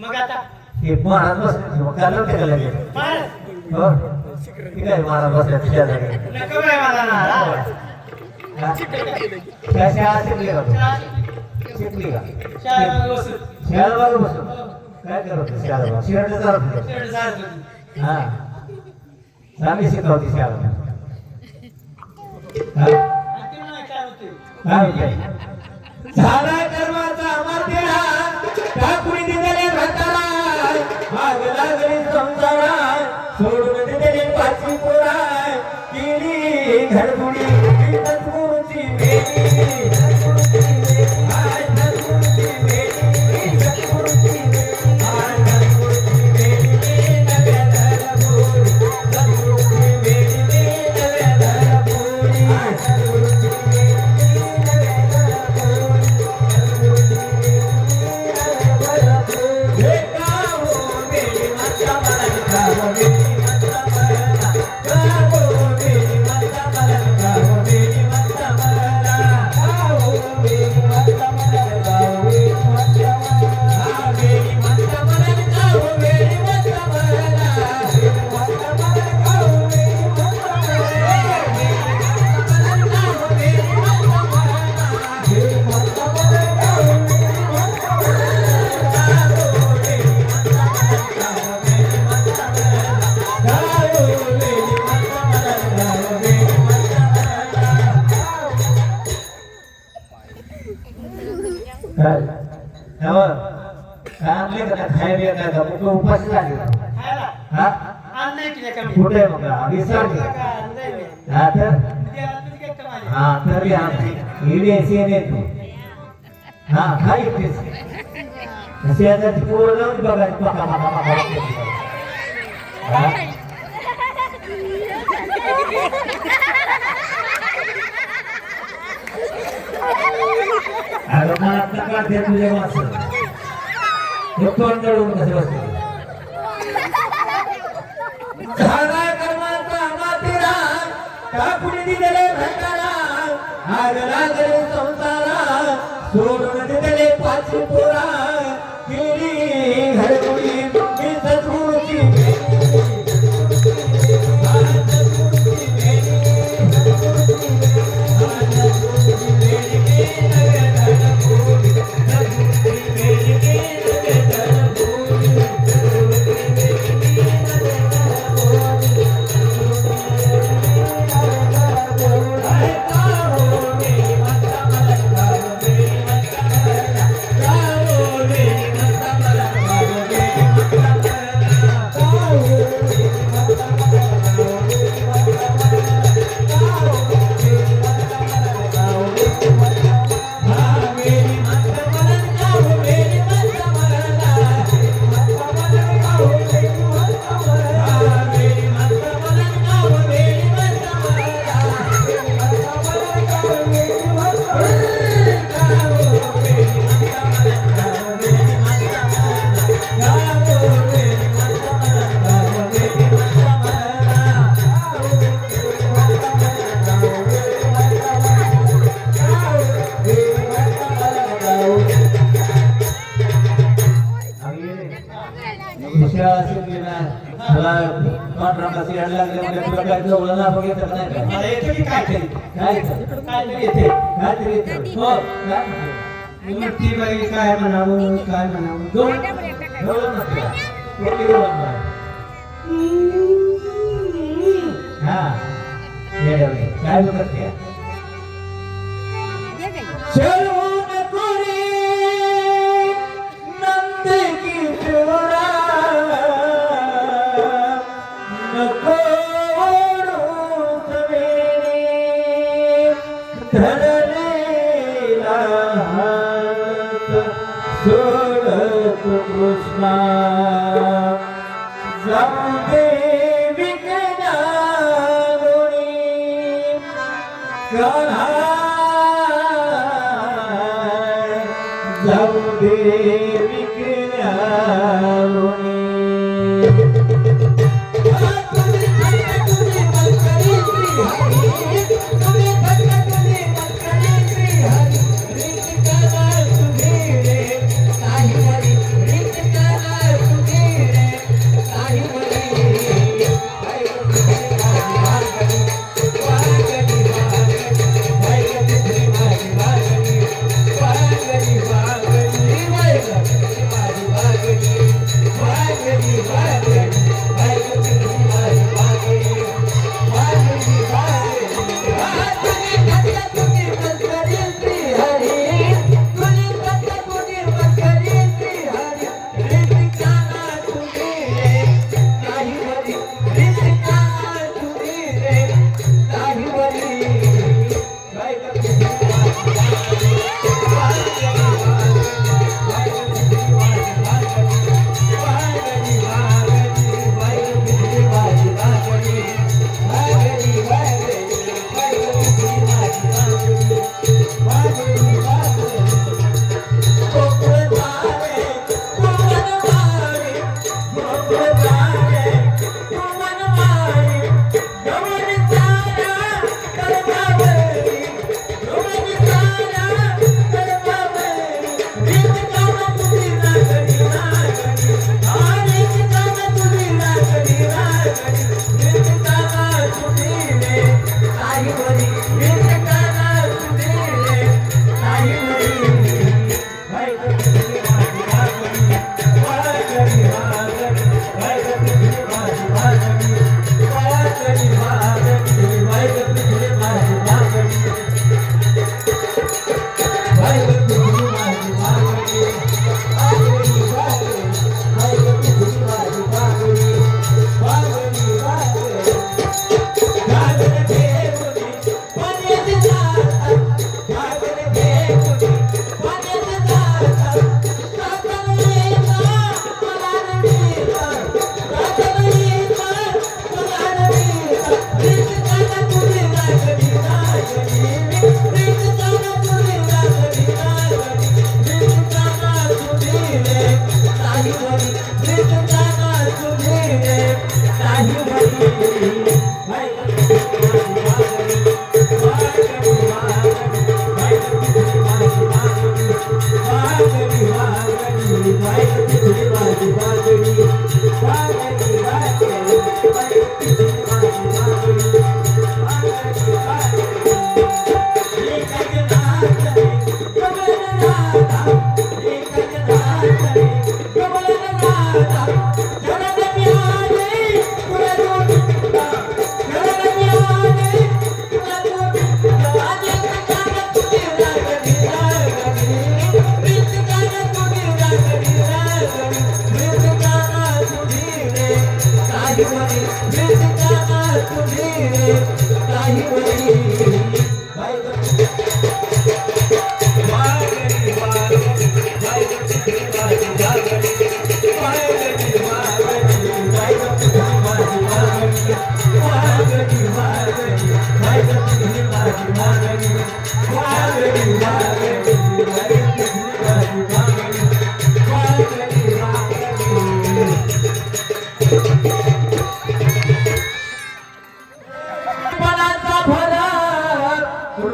मग आता? ते महाराज बसले मग काल नव्हते का लगेच हो. शिकली का का? शाळेमध्ये बसून काय करत शेवटी जात होती. हा. चांगली शिकवती शाळा काय? झाला कर्माचा अमरतेरा टाकून दिलेले भटाला आग लागली संसारा केली घरगुडी उपाशी लागेल खायला. हा? आणलंय की नाही कमी कुठे आहे मग मी. हा तर? आहे? हा तरी हिडी अशी येतो हा काय येतेस शेजारची पोरं जाऊन बघा बघा बघा हा? अरे मला तक्रार दे तुझ्या माणसं तोंड जळून कसे बसले झाला कर्माचा मातेरा टाकून दिलेले भटाला आग लागले संसारा सोडून दिले पाच पोरा यायला लागले म्हणजे तुला काय बघितलं नाही का मला येतं की काय तरी काय येतं? काहीतरी येते काय तरी येतं? हो काय म्हणतो? मग ती बाई काय म्हणावं काय म्हणावं दोन. किती? हा. काय त्या? हात सोडत कृष्णा जाऊ दे विकण्यावरी जाऊ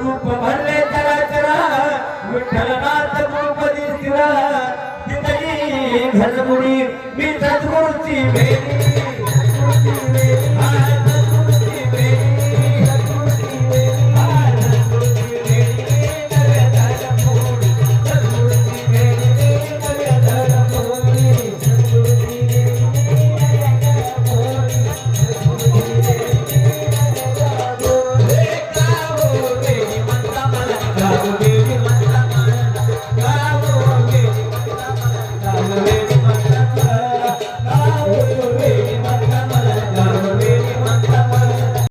रूप भरले चरा चरा विठ्ठलनाथ गुरुपदी स्थिरा. तिथली घरमुडी मी सद्गुरूची भेट.